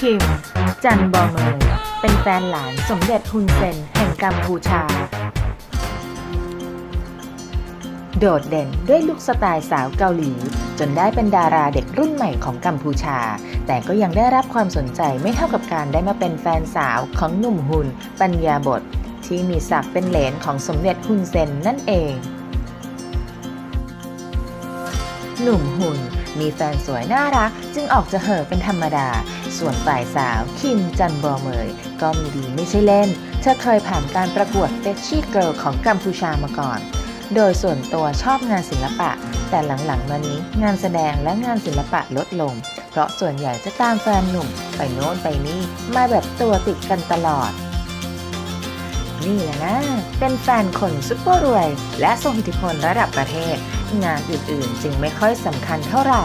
คิม จันบอเมยเป็นแฟนหลานสมเด็จฮุนเซนแห่งกัมพูชา โดดเด่นด้วยลุคสไตล์สาวเกาหลี จนได้เป็นดาราเด็กรุ่นใหม่ของกัมพูชา แต่ก็ยังได้รับความสนใจไม่เท่ากับการได้มาเป็นแฟนสาวของหนุ่มฮุนปัญญาบท ที่มีศักดิ์เป็นเหลนของสมเด็จฮุนเซนนั่นเอง หนุ่มหุ่น มีแฟนสวยน่ารัก จึงออกจะเห่อเป็นธรรมดา ส่วนฝ่ายสาว คิมจันบอเมย ก็มีดีไม่ใช่เล่น เธอเคยผ่านการประกวดเฟชชี่เกิร์ลของกัมพูชามาก่อน โดยส่วนตัวชอบงานศิลปะ แต่หลังๆมานี้งานแสดงและงานศิลปะลดลง เพราะส่วนใหญ่จะตามแฟนหนุ่ม ไปโน้นไปนี่มาแบบตัวติดกันตลอด นี่แหละนะ เป็นแฟนคนซุปเปอร์รวย และทรงอิทธิพลระดับประเทศ งานอื่นๆ จึงไม่ค่อยสำคัญเท่าไหร่